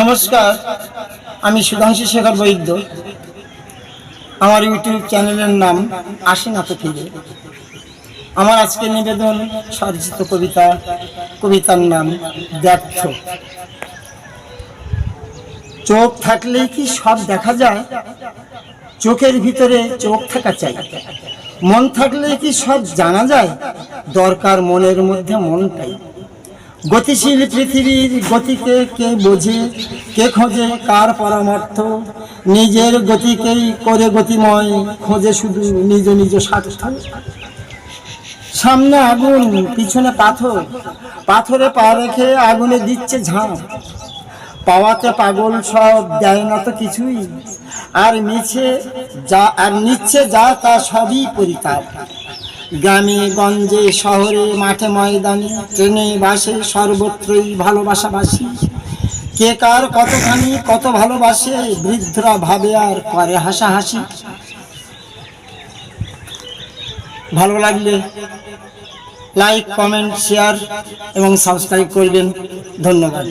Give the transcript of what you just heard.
নমস্কার, আমি সুধাংশু শেখর বৈদ্য। আমার ইউটিউব চ্যানেলের নাম তো ফিরে। আমার আজকের নিবেদন সরচিত কবিতা, কবিতার নাম ব্যর্থ। চোখ থাকলেই কি সব দেখা যায়? চোখের ভিতরে চোখ থাকা চাই। মন থাকলে কি সব জানা যায়? দরকার মনের মধ্যে মনটাই। গতিশীল পৃথিবীর গতিকে কে বোঝে, কে খোঁজে, কার পরামর্থ? নিজের গতিকেই করে গতিময়, খোঁজে শুধু নিজ নিজ স্বার্থ। সামনে আগুন, পিছনে পাথর। পাথরে পা রেখে আগুনে দিচ্ছে ঝাঁপ পাওয়াতে পাগল সব, দেয় না তো কিছুই। আর মিছে যা, আর নিচ্ছে যা, তা সবই পরিতাপ। গ্রামে গঞ্জে শহরে মাঠে ময়দানে ট্রেনে, বাসে সর্বত্রই ভালোবাসাবাসি। কে কার কতখানি কত ভালোবাসে, বৃদ্ধরা ভাবে আর করে হাসাহাসি। ভালো লাগলে লাইক, কমেন্ট, শেয়ার এবং সাবস্ক্রাইব করবেন। ধন্যবাদ।